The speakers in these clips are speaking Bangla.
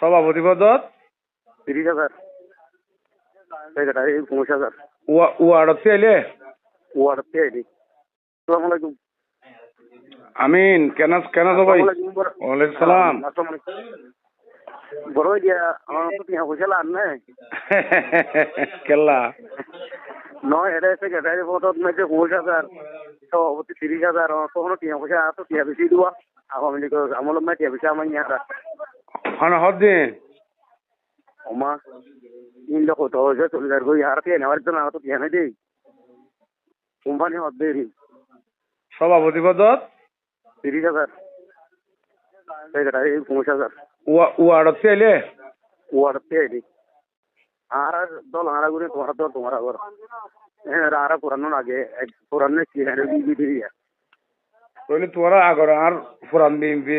সভাপতি পদত তিরিশ হাজার সেক্রেটারি পঁচিশ হাজার ওয়ার্ডত আইলে ওয়ার্ড পিআইডি আসসালামু আলাইকুম। আমিন কেন কেন আলাইকুম ওয়ালাইকুম সালাম। বড় দিয়া আমার তো টিয়া পয়সা লান নাই কেল্লা। নয় এটা সেক্রেটারি পদত মেয়েছে পঁচিশ হাজার সভাপতি তিরিশ হাজার তখন টিয়া পয়সা তো টিয়া বেশি দেওয়া আওয়ামী লীগ আমল টিয়া পয়সা আমার ইয়ারা লক্ষ দশ হাজার চল্লিশ হাজার করে আর টিয়া নেওয়ার জন্য আমার তো টিয়া নেই দেই কোম্পানি হদ দেরি সভাপতি পদত তিরিশ হাজার সেক্রেটারি পঁচিশ হাজার ওয়ার্ডত আইলে ওয়ার্ড পিআইডি আর দল হারা করে তোমার দল তোমার আবার আর পুরানো আগে পুরানো বিবি দিয়া তাহলে তোরা আগর আর ফুরান বিএমপি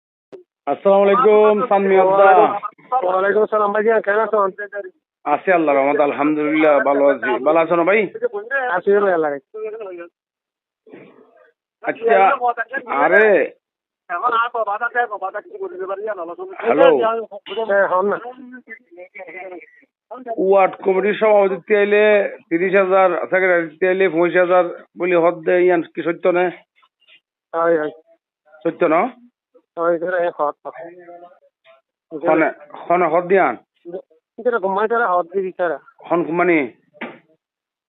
আসসালামু আলাইকুম আব্দা ওয়ালাইকুম আসসালাম ভাই আছেন? আছি আল্লাহ রহমত আলহামদুলিল্লাহ ভালো আছি। ভালো আছো না ভাই? আছি আচ্ছা আরে। হ্যালো। ওয়ার্ড কমিটির সভাপতি আইলে তিরিশ হাজার সেক্রেটারি আইলে পঁচিশ হাজার বলি হদ দে ইয়ান কি সত্য নে? হয় হয় সত্য ন? হয় খনে খনে হদ দিয়ান এটা তারা হত দিবি তারা খন কুমানি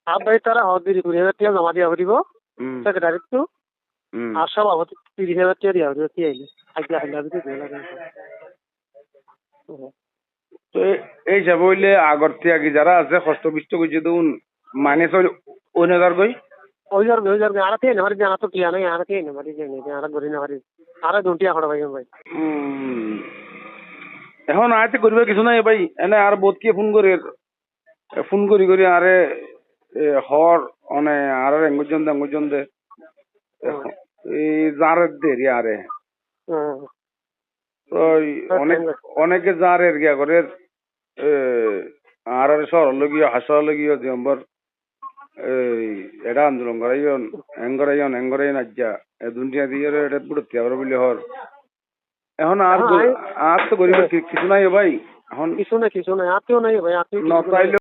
হাত ভাই তারা হত দিবি কুড়ি হাজার টাকা জমা দিয়া দিব। উম, সেক্রেটারিটো উম। আর তিরিশ হাজার টাকা দিয়া দিব কি আইলে আগে আইলে আমি তো এই- হিসাবে হইলে আগর ত্যাগী যারা আছে কষ্ট বিষ্ট করছে তো মানে চল ওই হাজার কই ওই যার ওই যার আর কে নেমারি জানা তো কি আনে আর কে নেমারি জানি আর গরি নেমারি আর দুটিয়া খড় ভাই। ভাই এখন আয়তে করবে কিছু নাই ভাই। এনে আর বহুত কি ফোন করে। ফোন করি করি আরে হর অনে আর এঙ্গুজন দে এঙ্গুজন দে এই যার দেরি আরে অনেক অনেকে যার গিয়া করে আর আর শহর লগিয়ে হাসর লগিয়ে এই এটা আন্দোলন করাইন এং করাইন এং করাইন আজ্জা এ দুনিয়া দিয়ে এটা বুড়তে আবার বলি হর। এখন আর হ্যাঁ, আর তো গরিব কিছু নাই ভাই? এখন কিছু না কিছু নাই আতেও নাই ভাই নতাইলে